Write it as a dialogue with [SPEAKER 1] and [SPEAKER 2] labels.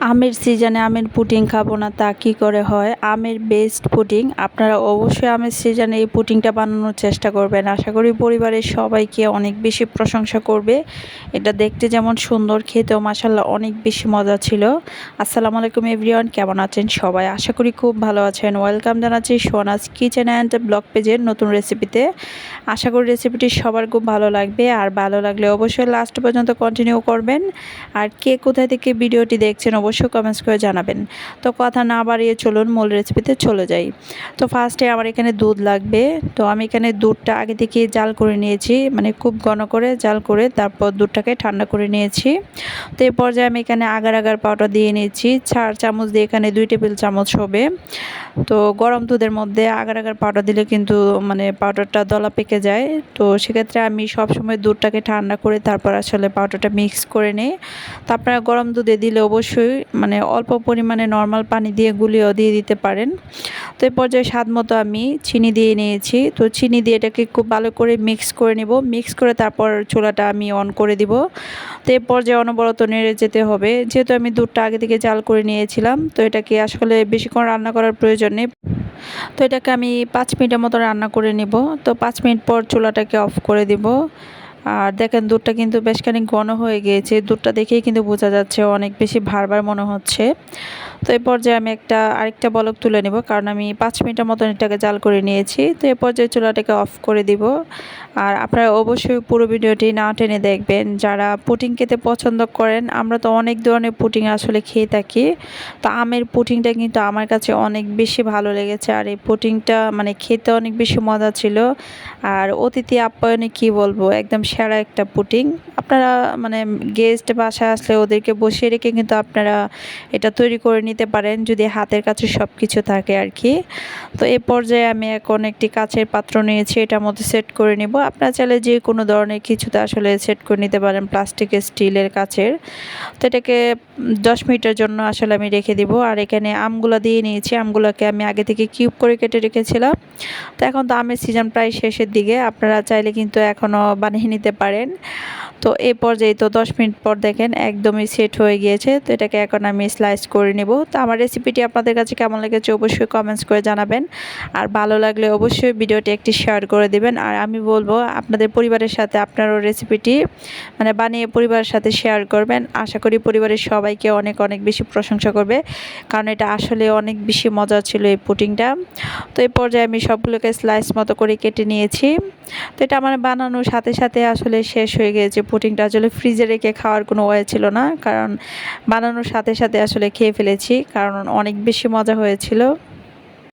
[SPEAKER 1] আমের সিজনে আমের পুডিং খাব না, তা কী করে হয়? আমের বেস্ট পুডিং আপনারা অবশ্যই আমের সিজনে এই পুটিংটা বানানোর চেষ্টা করবেন। আশা করি পরিবারের সবাইকে অনেক বেশি প্রশংসা করবে। এটা দেখতে যেমন সুন্দর, খেতেও মাসাল্লাহ অনেক বেশি মজা ছিল। আসসালামু আলাইকুম এভরিওয়ান কেমন আছেন সবাই? আশা করি খুব ভালো আছেন। ওয়েলকাম জানাচ্ছি সোনাজ কিচেন অ্যান্ড ব্লগ পেজের নতুন রেসিপিতে আশা করি রেসিপিটি সবার খুব ভালো লাগবে, আর ভালো লাগলে অবশ্যই লাস্ট পর্যন্ত কন্টিনিউ করবেন। আর কে কোথায় থেকে ভিডিওটি দেখছেন অবশ্যই কমেন্টস করে জানাবেন। তো কথা না বাড়িয়ে চলুন, মূল রেসিপিতে চলে যাই। তো ফার্স্টে আমার এখানে দুধ লাগবে। তো আমি এখানে দুধটা আগে থেকে জাল করে নিয়েছি মানে খুব ঘন করে জাল করে তারপর দুধটাকে ঠান্ডা করে নিয়েছি। তো এই পর্যায়ে আমি এখানে আগার আগার পাউডার দিয়ে নিয়েছি, চার চামচ দিয়ে এখানে দুই টেবিল চামচ হবে। তো গরম দুধের মধ্যে আগার আগার পাউডার দিলে কিন্তু মানে পাউডারটা দলা পেকে যায়। তো সেক্ষেত্রে আমি সবসময় দুধটাকে ঠান্ডা করে তারপর আসলে পাউডারটা মিক্স করে নিই। তো আপনারা গরম দুধে দিলে অবশ্যই মানে অল্প পরিমাণে নর্মাল পানি দিয়ে গুলিয়েও দিয়ে দিতে পারেন। তো এই পর্যায়ে স্বাদ মতো আমি চিনি দিয়ে নিয়েছি। তো চিনি দিয়ে এটাকে খুব ভালো করে মিক্স করে নেব। মিক্স করে তারপর চুলাটা আমি অন করে দিব। তো এই পর্যায়ে অনবরত নেড়ে যেতে হবে। যেহেতু আমি দুধটা আগে থেকে জাল করে নিয়েছিলাম, তো এটাকে আসলে বেশিক্ষণ রান্না করার প্রয়োজন নেই। তো এটাকে আমি পাঁচ মিনিটের মতো রান্না করে নিব। তো পাঁচ মিনিট পর চুলাটাকে অফ করে দিব। আর দেখেন দুধটা কিন্তু বেশ খানিক ঘন হয়ে গিয়েছে। দুধটা দেখেই কিন্তু বোঝা যাচ্ছে অনেক বেশি ভারবার মনে হচ্ছে। তো এই পর্যায়ে আমি একটা, আরেকটা বলক তুলে নেব, কারণ আমি পাঁচ মিনিটের মতন এটাকে জাল করে নিয়েছি। তো এই পর্যায়ে চুলাটাকে অফ করে দিব। আর আপনারা অবশ্যই পুরো ভিডিওটি না টেনে দেখবেন। যারা পুটিং খেতে পছন্দ করেন, আমরা তো অনেক ধরনের পুটিং আসলে খেয়ে থাকি। তো আমের পুটিংটা কিন্তু আমার কাছে অনেক বেশি ভালো লেগেছে। আর এই পুটিংটা মানে খেতে অনেক বেশি মজা ছিল। আর অতিথি আপ্যায়নে কি বলব, একদম সেরা একটা পুটিং। আপনারা মানে গেস্ট বাসায় আসলে ওদেরকে বসিয়ে রেখে কিন্তু আপনারা এটা তৈরি করে নিতে পারেন যদি হাতের কাছে সব কিছু থাকে আর কি তো এ পর্যায়ে আমি এখন একটি কাছের পাত্র নিয়েছি, এটার মধ্যে সেট করে নিব। আপনারা চাইলে যে কোনো ধরনের কিছুতে আসলে সেট করে নিতে পারেন প্লাস্টিক স্টিলের কাছের তো এটাকে দশ মিনিটের জন্য আসলে আমি রেখে দিব। আর এখানে আমগুলো দিয়ে নিয়েছি, আমগুলোকে আমি আগে থেকে কিউব করে কেটে রেখেছিলাম। তো এখন তো আমের সিজন প্রায় শেষের দিকে, আপনারা চাইলে কিন্তু এখনও বানিয়ে নিতে পারেন। তো এই পর্যায়ে তো দশ মিনিট পর দেখেন একদমই সেট হয়ে গিয়েছে। তো এটাকে এখন আমি স্লাইস করে নেব। তো আমার রেসিপিটি আপনাদের কাছে কেমন লেগেছে অবশ্যই কমেন্টস করে জানাবেন। আর ভালো লাগলে অবশ্যই ভিডিওটি একটি শেয়ার করে দিবেন। আর আমি বলব, আপনাদের পরিবারের সাথে আপনারও রেসিপিটি মানে বানিয়ে পরিবারের সাথে শেয়ার করবেন। আশা করি পরিবারের সবাইকে অনেক অনেক বেশি প্রশংসা করবে। কারণ এটা আসলে অনেক বেশি মজা ছিল এই পুটিংটা। তো এই পর্যায়ে আমি সবগুলোকে স্লাইস মতো করে কেটে নিয়েছি। তো এটা আমার বানানোর সাথে সাথে আসলে শেষ হয়ে গিয়েছে পুটিংটা আসলে ফ্রিজে রেখে খাওয়ার কোনো ওয়ে ছিল না। কারণ বানানোর সাথে সাথে আসলে খেয়ে ফেলেছি। কারণ অনেক বেশি মজা হয়েছিল।